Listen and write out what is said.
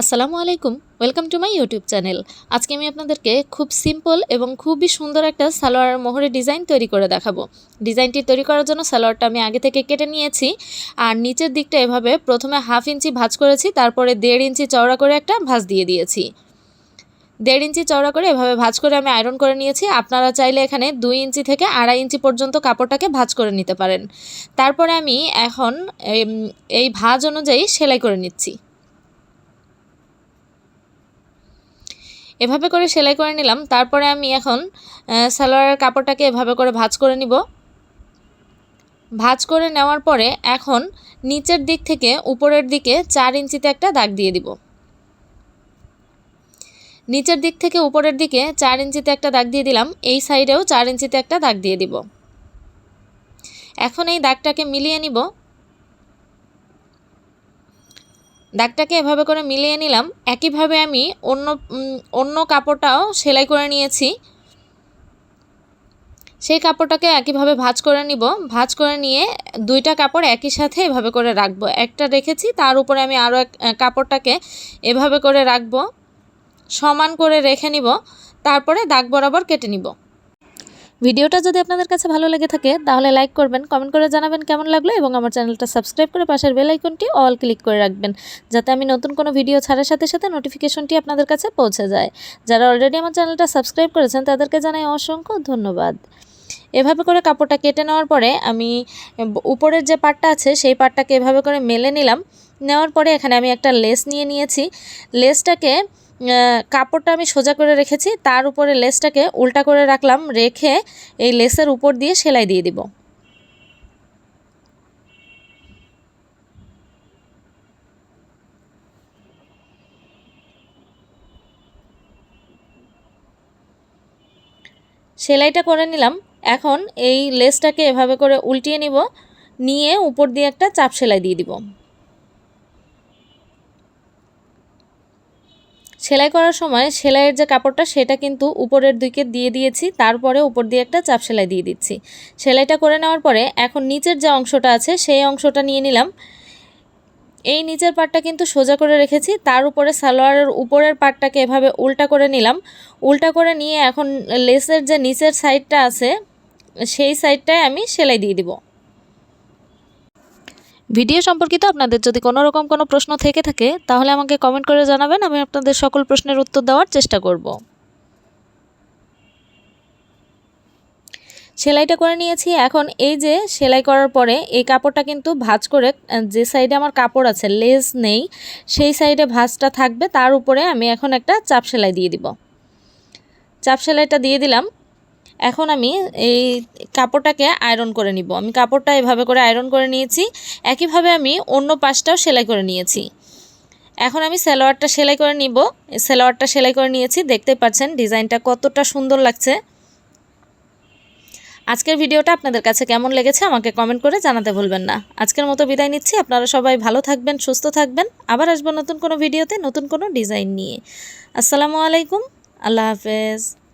আসসালামু আলাইকুম, welcome to my YouTube channel. আজকে আমি আপনাদেরকে খুব সিম্পল এবং খুবই সুন্দর একটা সালোয়ার মোহরের ডিজাইন তৈরি করে দেখাবো। ডিজাইনটি তৈরি করার জন্য সালোয়ারটা আমি আগে থেকে কেটে নিয়েছি। আর নিচের দিকটা এভাবে প্রথমে হাফ ইঞ্চি ভাঁজ করেছি, তারপরে দেড় ইঞ্চি চওড়া করে একটা ভাঁজ দিয়ে দিয়েছি। দেড় ইঞ্চি চওড়া করে এভাবে ভাঁজ করে আমি আয়রন করে নিয়েছি। আপনারা চাইলে এখানে দুই ইঞ্চি থেকে আড়াই ইঞ্চি পর্যন্ত কাপড়টাকে ভাঁজ করে নিতে পারেন। তারপরে আমি এখন এই ভাঁজ অনুযায়ী সেলাই করে নিচ্ছি। এভাবে করে সেলাই করে নিলাম। তারপরে আমি এখন সালোয়ারের কাপড়টাকে এভাবে করে ভাজ করে নিব। ভাজ করে নেওয়ার পরে এখন নিচের দিক থেকে উপরের দিকে চার ইঞ্চিতে একটা দাগ দিয়ে দিব। নিচের দিক থেকে উপরের দিকে চার ইঞ্চিতে একটা দাগ দিয়ে দিলাম। এই সাইডেও চার ইঞ্চিতে একটা দাগ দিয়ে দিব। এখন এই দাগটাকে মিলিয়ে নিব। দাগটাকে এভাবে করে মিলিয়ে নিলাম। একইভাবে আমি অন্য অন্য কাপড়টাও সেলাই করে নিয়েছি। সেই কাপড়টাকে একইভাবে ভাঁজ করে নিব। ভাঁজ করে নিয়ে দুইটা কাপড় একই সাথে এভাবে করে রাখব। একটা রেখেছি, তার উপরে আমি আরও এক কাপড়টাকে এভাবে করে রাখব। সমান করে রেখে নিব। তারপরে দাগ বরাবর কেটে নিব। ভিডিওটা যদি আপনাদের কাছে ভালো লেগে থাকে, তাহলে লাইক করবেন, কমেন্ট করে জানাবেন কেমন লাগল এবং আমার চ্যানেলটা সাবস্ক্রাইব করে পাশের বেল আইকনটি অল ক্লিক করে রাখবেন, যাতে আমি নতুন কোনো ভিডিও ছাড়ার সাথে সাথে নোটিফিকেশনটি আপনাদের কাছে পৌঁছে যায়। যারা অলরেডি আমার চ্যানেলটা সাবস্ক্রাইব করেছেন, তাদেরকে জানাই অসংখ্য ধন্যবাদ। এভাবে করে কাপড়টা কেটে নেওয়ার পরে আমি, উপরের যে পাটটা আছে, সেই পাটটাকে এভাবে করে মেলে নিলাম। নেওয়ার পরে এখানে আমি একটা লেস নিয়ে নিয়েছি। লেসটাকে কাপড়টা আমি সোজা করে রেখেছি, তার উপরে লেসটাকে উল্টা করে রাখলাম, রেখে এই লেসের উপর দিয়ে সেলাই দিয়ে দিব। সেলাইটা করে নিলাম, এখন এই লেসটাকে এভাবে করে উল্টিয়ে নিব, নিয়ে উপর দিয়ে একটা চাপ সেলাই দিয়ে দিব। সেলাই করার সময় সেলাইয়ের যে কাপড়টা, সেটা কিন্তু উপরের দিকে দিয়ে দিয়েছি, তারপরে উপর দিয়ে একটা চাপ সেলাই দিয়ে দিচ্ছি। সেলাইটা করে নেওয়ার পরে এখন নিচের যে অংশটা আছে, সেই অংশটা নিয়ে নিলাম। এই নিচের পাটটা কিন্তু সোজা করে রেখেছি, তার উপরে সালোয়ারের উপরের পাটটাকে এভাবে উল্টা করে নিলাম। উল্টা করে নিয়ে এখন লেসের যে নিচের সাইডটা আছে, সেই সাইডটায় আমি সেলাই দিয়ে দিব। ভিডিও সম্পর্কিত আপনাদের যদি কোনো রকম কোনো প্রশ্ন থেকে থাকে, তাহলে আমাকে কমেন্ট করে জানাবেন, আমি আপনাদের সকল প্রশ্নের উত্তর দেওয়ার চেষ্টা করব। সেলাইটা করে নিয়েছি। এখন এই যে সেলাই করার পরে এই কাপড়টা কিন্তু ভাঁজ করে, যে সাইডে আমার কাপড় আছে লেস নেই, সেই সাইডে ভাঁজটা থাকবে। তার উপরে আমি এখন একটা চাপ সেলাই দিয়ে দিব। চাপ সেলাইটা দিয়ে দিলাম। এখন আমি এই কাপড়টাকে আয়রন করে নিব। আমি কাপড়টা এভাবে করে আয়রন করে নিয়েছি। একইভাবে আমি অন্য পাশটাও সেলাই করে নিয়েছি। এখন আমি সালোয়ারটা সেলাই করে নিব। সালোয়ারটা সেলাই করে নিয়েছি। দেখতে পাচ্ছেন ডিজাইনটা কতটা সুন্দর লাগছে। আজকের ভিডিওটা আপনাদের কাছে কেমন লেগেছে আমাকে কমেন্ট করে জানাতে ভুলবেন না। আজকের মতো বিদায় নিচ্ছি। আপনারা সবাই ভালো থাকবেন, সুস্থ থাকবেন। আবার আসব নতুন কোনো ভিডিওতে নতুন কোনো ডিজাইন নিয়ে। আসসালামু আলাইকুম। আল্লাহ হাফেজ।